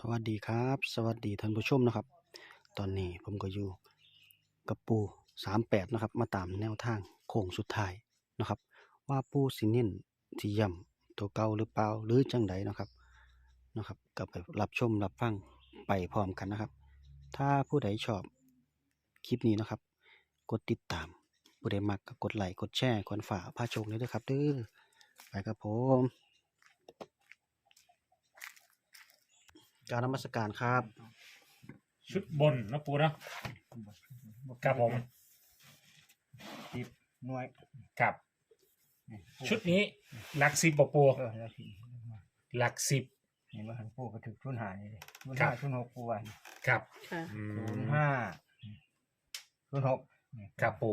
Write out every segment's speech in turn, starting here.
สวัสดีครับ สวัสดีท่านผู้ชมนะครับ ตอนนี้ผมก็อยู่กับปูสามแปดนะครับ มาตามแนวทางโค้งสุดท้ายนะครับ ว่าปูสิเน้นที่ย่ำตัวเก่าหรือเปล่าหรือจังใดนะครับนะครับก็ไปรับชมรับฟังไปพร้อมกันนะครับ ถ้าผู้ใดชอบคลิปนี้นะครับ กดติดตามผู้ใดมักก็กดไลค์กดแชร์กดฝากพาชคเลยด้วยครับเด้อไปครับผม กรารนมัสการครับ ชุดบนนะปูเนาะครับผมสิบหน่วยครับ นี่ชุดนี้หลักสิบบ่ปูเออแล้วสิหลักสิบนี่มาหันปูก็ถึงทุนหานี่เลยทุนครัห้าบทุนหกปูวันครับค่ะ อืทุนมห้าทุนหกนี่ครับปู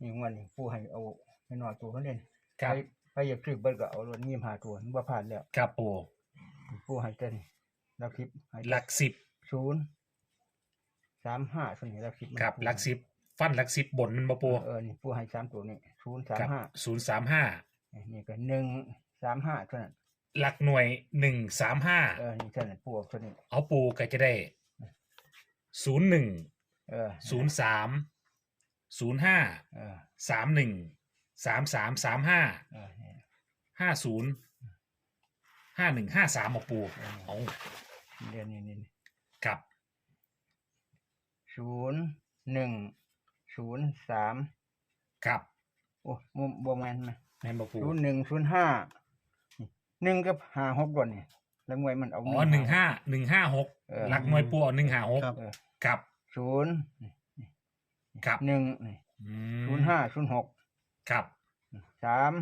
นี่งวันนี้ปูให้เอาให้หน่อยตัวเขาเล่นครับไปไปอยากซื้อเบิดก็เอารถงีมหาตัวนี่ว่าผ่านแล้ว ครับปูปูให้เต้นแล้วคลิปให้หลักสิบศูนย์สามห้าส่วนนี้แล้วคลิปมันครับปูหลักสิบฟันหลักสิบบนมันบ่ปูเออนี่ปูให้สามตัวนี่ศูนย์สามครับห้าศูนย์สามห้านี่ก็หนึ่งสามห้าเท่านั้นหลักหน่วยหนึ่งสามห้าเออนี่เท่านั้นปูเอาเท่านี้เอาปูก็จะได้ศูนย์หนึ่งเออศูนย์สามศูนย์ห้าเออสามหนึ่งสามสามสามห้าเออนี่ห้าศูนย์ห้าหนึ่งห้าสามบ่ปูเอา เดือนนี้นี่ครับศูนย์หนึ่งศูนย์สามครับโอ้มุมบวมแมนไหมแม่นบ่ปูศูนย์หนึ่งศูนย์ห้าหนึ่งกับห้าหกก่อนนี่แล้วมวยมันเอาอ๋อหนึ่งห้าหนึ่งห้าหกเออหลักหน่วยปูหนึ่งห้าหกครับเออครับศูนย์นี่ครับหนึ่งนี่อืมศูนย์ห้าศูนย์หกครับสาม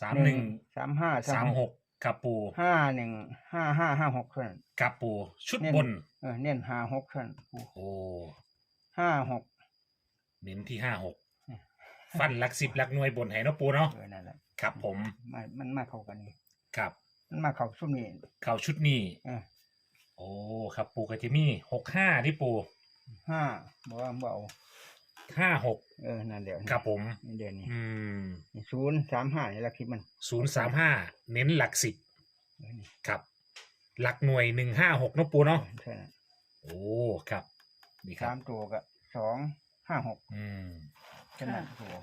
สามหนึ่งสามห้าสามหก ครับปูห้าหนึ่งห้าห้าห้าหกเท่านั้นครับปูชุดเน้นบน เออเน้นห้าหกเท่านั้นโอ้ห้าหกเน้นที่ห้าหกอืมฟันหลักสิบหลักหน่วยบนไหเนาะปูเนาะเออนั่นแหละครับ ผมมามันมาเข้ากันนี่ครับ มันมาเข้าซุ้มนี่เข่าชุดนี้เออโอ้ครับปูกะทิมี่หกห้าที่ปูห้าบอกว่าบ่เอาห้าหกเออนั่นเดี๋ยวครับผมนี่เดือนนี้อืมศูนย์สามห้านี่ละคลิปมันศูนย์สามห้าเน้นหลักสิบเออนี่ ครับ หลักหน่วยหนึ่งห้าหกเนาะปูเนาะใช่นั้นโอ้ครับ นี่ครัสาบ มตัวก็สองห้าหกอืมแค่นั้นตัว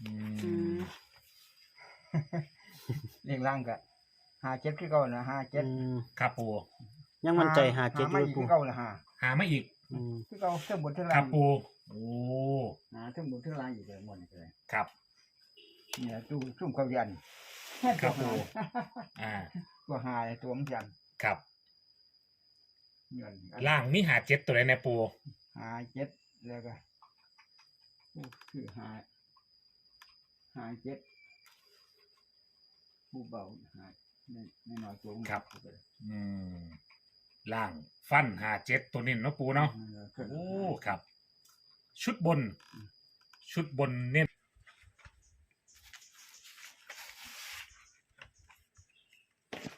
อือืมมเรียงร่างก็ห้าเจ็ดคือเก่านะห้าเจ็ดอืมครับปูยังมั่นใจหาเจ็ดอไม่ยู่อีกปูคือเก่าละห้าหามาอีกอืมคือเก่าเท่งบนเท่งคล่ารังบปูโอ้หาเท่งบนเท่งล่างอยู่เลยหมดเลยครับ เนี่ยตู้ซุ่มเขายัน ครับตัวผมหาอ่า ตัวหาเลยตัวมันยันครับ เงินล่างมีหาเจ็ดตัวไหนในปูหาเจ็ดแล้วก็ผู้คือหาหาเจ็ดผู้เบาหาในในน้อยตัวมันเข้าไปเลยอืม ล่างฟันหาเจ็ดตัวนี้เนาะปูเนาะโอ้ครับ ชุดบน ชุดบนเน้น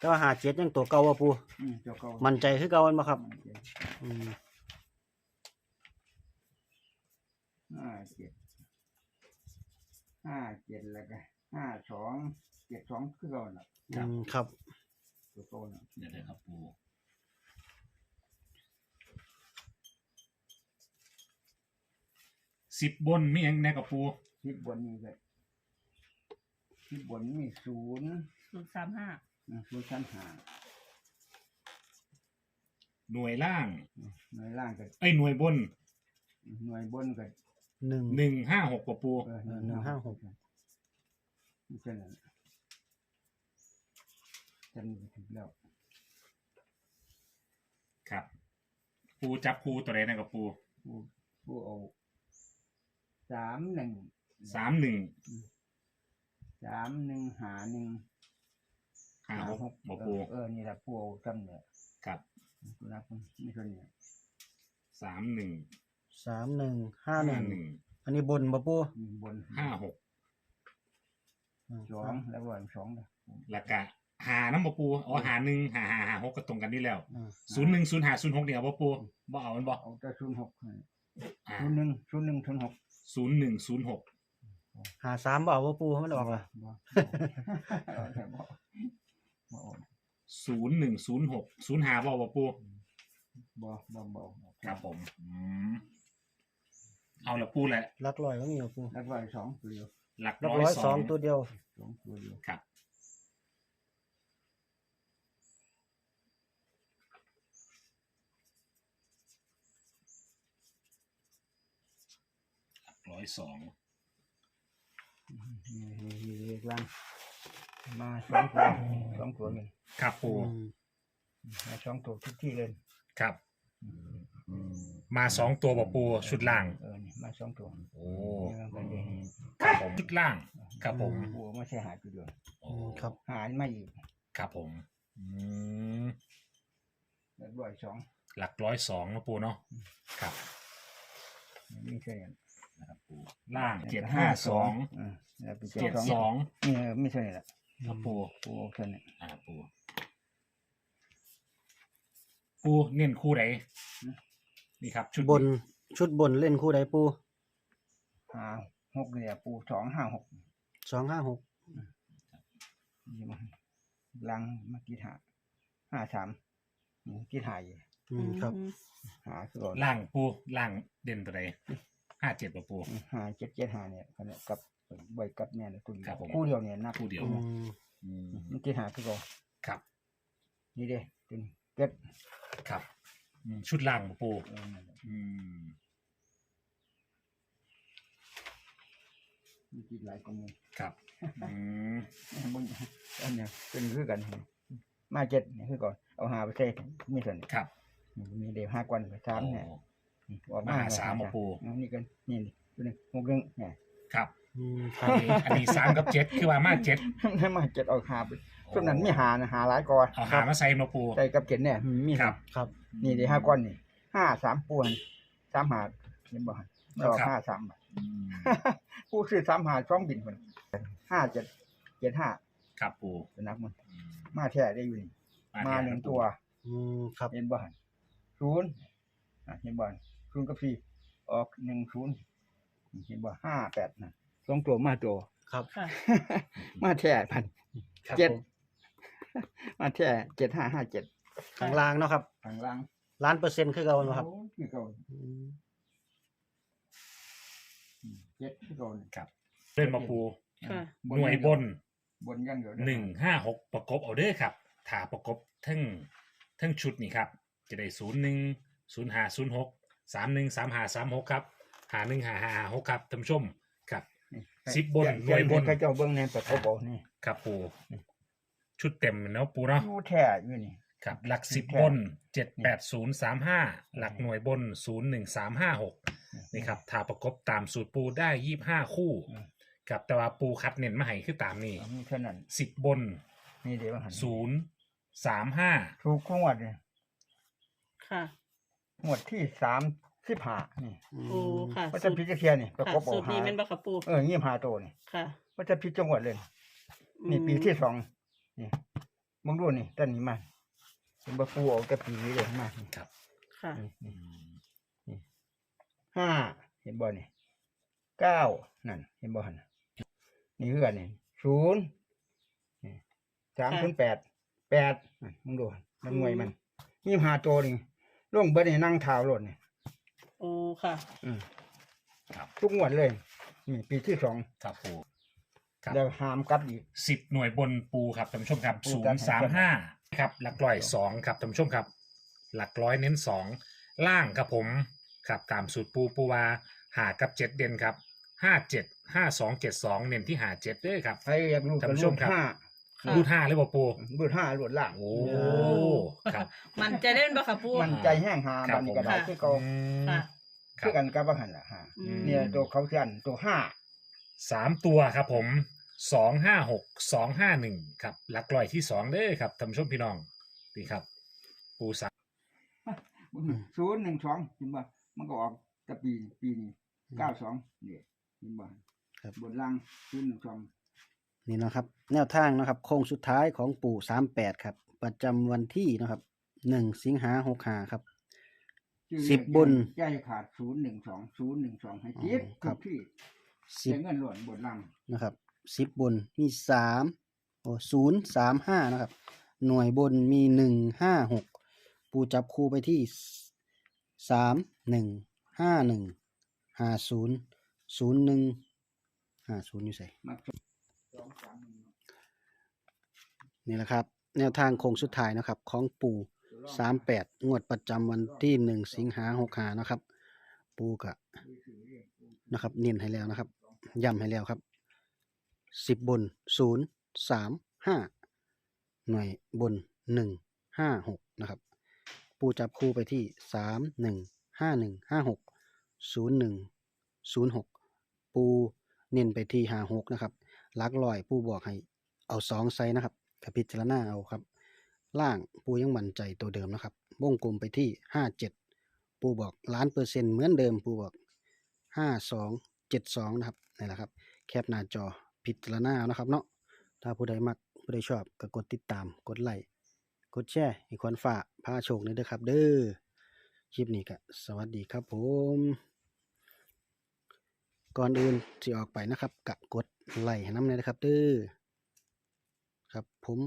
แต่ว่าหาเจ็ดยังตัวเก่าว่ะปู อืมเจ้าเก่ามั่นใจคือเก่าแม่นบ่ครับอืมห้าเจ็ดห้าเจ็ดแล้วก็ห้าสองเจ็ดสองคือเก่าน่ะอืมครับ ตัวเก่าน่ะเดี๋ยวนะครับปูสิบบนมีอย่างแน่กับปูที่บนนี่ก็ที่บนมีศูนย์ศูนย์สามห้า อืมศูนย์ชั้นหาหน่วยล่าง หน่วยล่างก็ไอ้ยหน่วยบนหน่วยบนก็หนึ่งหนึ่งห้าหกกับปูเออเออหนึ่งห้าหกนี่เท่านั้นจะมีถึงแล้วครับ ปูจับปูตัวไหนนะกับปูผู้ผู้เอาสามหนึ่งสามหนึ่งสามหนึ่งหาหนึ่ง ห้าหกบอเอปูอเออ นี่แหละผู้เอาจำเนี่ยครับกูนับนี่คนเนี่ยสามหนึ่งสามหนึ่งห้าหนึ่งหนึ่งอันนี้บนบ่ปูมีบนห้าหกสองแล้วก็สองเลยแล้วก็หาน้ำบอปูอ๋อหาหนึ่งหาหาหาหกก็ตรงกันนี่แล้วอ่าศูนย์หนึ่งศูนย์หาศูนย์หกเนี่ยบอปูบ่เอามันบอเอาแต่ศูนย์หกอ่าศูนย์หนึ่งศูนย์หนึ่งศูนย์หกศูนย์หนึ่งศูนย์หกหาสามบ่เอาบ่ปูมันออกล่ะ บ่บ่เอาแต่บ่บ่เอา ศูนย์หนึ่งศูนย์หกศูนย์หาบ่บ่ปูบ่บ่บ่ครับผมอืมเอาละปูแหละหลักร้อยก็มีครับปูแล้วก็สองตัวเดียวหลักหลักร้อยร้อยสสอองงตัวเดียวสองตัวเดียวครับ หลักร้อยสองนี่นี่นี่เรียกลังมาสองตัวสองตัวเลย ครับปูอืมมาสองตัวทุกที่เลยครับ มาสองตัวบ่ปูชุดล่าง เออนี่มาสองตัวโอ้นี่มันก็เลยครับผมชุดล่าง ครับผมหัวไม่ใช่หายตัวเดียวโอ้ครับ หายไม่อีกครับผมอืมแล้วบ่อยสองหลักร้อยสองนะปูเนาะครับไม่ใช่นะครับปูล่างเจ็ดห้าสองอืมแล้วเป็นเจ็ดสองนี่เออไม่ใช่ละ ครับปูปูเอาแค่นี้อ่าปู ปูเน้นคู่ไหนนี่ครับ ชุดบนชุดบนเล่นคู่ใดปูห้าหกเนี่ยปูสองห้าหกสองห้าหกนี่มันลังเมื่อกี้หาห้าสามนี่กี่หายอยู่อืมครับ หาคือก่อนล่างปูล่างเด่นตัวใดห้าเจ็ดปูหาเจ็ดเจ็ดหาเนี่ยขณะกับใบกับเนี่ยนะคุณครับผมคู่เดียวเนี่ยนักคู่เดียวอืมอืมมันกี่หาคือก่อนครับ นี่เด้เป็นเก็ด ครับอืมชุดล่างปูเออนั่นแหละอืมมีกี่หลายกว่าหมูลครับอืมมึงอันเนี้ยเป็นคือกันมาเจ็ดเนี่ยคือก่อนเอาหาไปใส่มีส่วนครับมีเดียวห้ากวันไปสามเนี่ยโอ้ออกมาหาสามมาปูเอานี่กันนี่นี่ตัวหนึงหกหนึงเนี่ย ครับ อืมคอัรันบนี้อันนี้สามกับเจ็ดคือว่ามาเจ็ดถ้ามาเจ็ดเอาหาไป ส่วนนั้นมีหานะหาหลายก่อนเอาหามาใส่มาปูใส่กับเจ็ดเนี่ยมีครับ ครับนี่เดียวห้าก้อนนี่ห้าสามปวนสามหาเห็นบ่ฮะไม่ออกครับ ห้าสามบาทอืมผู้ซื้อสามหาช่องบินคนห้าเจ็ดเจ็ดห้าครับปูเป็นนักมันอืมมาแท้ได้อยู่นี่มาแทหนึ่งครับตัวอืมครับ เห็นบ่ฮะศูนย์อะเห็นบ่ศูนย์กับสี่ออกหนึ่งศูนย์เห็นบ่ห้าแปดนะสองตัวมาตัว ครับค่ะมาแท้พัน ครับเจ็ดผม มาแท้เจ็ดห้าห้าเจ็ดข้างล่างเนาะครับทางล่างล้านเปอร์เซ็นต์คือเก่าเนาะครับโอ้คือเก่าอืมอืมเจ็ดคือเก่านี่ครับเล่นมาปูค่ะ หน่วยบนบนอยังเดียวเด้อหนึ่งห้าหกประกบเอาเด้อครับถ้าประกบทั้งทั้งชุดนี่ครับ จะได้ศูนย์หนึ่งศูนย์ห้าศูนย์หกสามหนึ่งสามห้าสามหกครับหาหนึ่งหาห้าหาหกครับท่านผู้ชมครับนี่สิบบนหน่วยบน พระเจ้าเบิ้งในประกบเอานี่ ครับปู ชุดเต็มเนาะปูเนาะอยู่แท้อยู่นี่ ครับหลักสิบแค่บนเจ็ดแปดศูนย์สามห้าหลักหน่วยบนศูนย์หนึ่งสามห้าหกนี่ครับถ้าประกบตามสูตรปูได้ยี่ห้าคู่อืมครับแต่ว่าปูคัดเน้นมาให้คือตามนี้มีเท่านั้นสิบบนนี่เดี๋ยวว่าหันศูนย์สามห้าถูกของวัดเนี่ยค่ะ งวดที่สามสิบห้านี่โอ้ค่ะว่าจะพิจารณานี่ประค่ะกบเอาสูตรหานี้เป็นบัคปูเออยี่ห้าตัวนี่ค่ะว่าจะพิจจังหวัดเลยนี่ปีที่สอง นี่มึงดูนี่ต้นนี้มาเป็นบะปูออกแต่ปีนี้เลยมานี่ครับค่ะนี่นี่ห้าเห็นบ่นี่เก้านั่น เห็นบ่หันน่ะนี่คือกันนี่ศูนย์นี่สามค่ะศูนย์แปดแปดนั่นมึงดูหั่นมันหน่วยมันยี่ห้าตัวนี่ลงเบิดนี่นั่งเท้าโลดนี่โอ้ค่ะ อืมครับ ทุกงวดเลย นี่ ปีที่สองครับปู ครับ แล้วหามกลับอีก สิบหน่วยบนปูครับท่านผู้ชมครับปูศูกันนย์สามห้าครับหลักร้อยสองครับท่านผู้ชมครับ หลักร้อยเน้นสองล่างครับผมครับตามสูตรปูปูวาหากับเจ็ดเด่นครับห้าเจ็ดห้าสองเจ็ดสองเน้นที่หาเจ็ดด้วยครับใครอยากรู้ท่านกันผู้ชรูมดครับ ห้าค่ะ รูดห้าเลยบ่ปูรูดห้ารูดล่าง โอ้ครับ มันจะเล่นบัคปู มันใจแห้งหาครับ บันนี้ก็ได้ผม คือเขาอืมค่ะคคืรัอบกันกับว่าหันละฮะอืม เนี่ยตัวเขาเชื่อนตัวห้าสามตัวครับผม สองห้าหกสองห้าหนึ่งครับหลักร้อยที่สองเด้อครับท่านผู้ชมพี่น้องนี่ครับ ปูสามศูนย์หนึ่งสองเห็นบ่มันก็ออกแต่ปีปีนี้เก้าสองเนี่ยเห็นบ่ครับบนล่างศูนย์หนึ่งสองนี่เนาะครับ แนวทางเนาะครับ โค้งสุดท้ายของปู่สามแปดครับ ประจำวันที่เนาะครับหนึ่งสิงหาหกหาครับชื่อสิบบนใจขาดศูนย์หนึ่งสองศูนย์หนึ่งสองให้เจ็ดอ๋อครัทุบกที่สิบใช้เงินหล่นบนล่างนะครับ สิบบนมีสามโอ้ศูนย์สามห้านะครับ หน่วยบนมีหนึ่งห้าหกปูจับคู่ไปที่สามหนึ่งห้าหนึ่งห้าศูนย์ศูนย์หนึ่งห้าศูนย์อยู่ใส่นี่แหละครับ แนวทางโค้งสุดท้ายนะครับ ของปูสามแปดงวดประจำวันที่หนึ่งสิงหาหกหานะครับ ปูกะนะครับ เน้นให้แล้วนะครับย้ำให้แล้วครับ สิบบนศูนย์สามห้าหน่วยบนหนึ่งห้าหกนะครับ ปูจับคู่ไปที่สามหนึ่งห้าหนึ่งห้าหกศูนย์หนึ่งศูนย์หกปูเน้นไปที่ห้าหกนะครับลักลอยปูบอกให้เอาสองไซส์นะครับกับพิจารณาเอาครับ ล่างปูยังมั่นใจตัวเดิมนะครับวงกลมไปที่ห้าเจ็ดปูบอกล้านเปอร์เซ็นต์เหมือนเดิมปูบอกห้าสองเจ็ดสองนะครับนี่แหละครับ แคปหน้าจอ พิจารณาเอานะครับเนาะถ้าผู้ใดมักผู้ใดชอบก็กดติดตามกดไลค์กดแชร์ให้ควรฝากพาโชคเลยเด้อครับ เด้อคลิปนี้ก็สวัสดีครับผม ก่อนอื่นที่ออกไปนะครับกะกดไลค์ให้น้ำเลยนะครับเด้อครับผม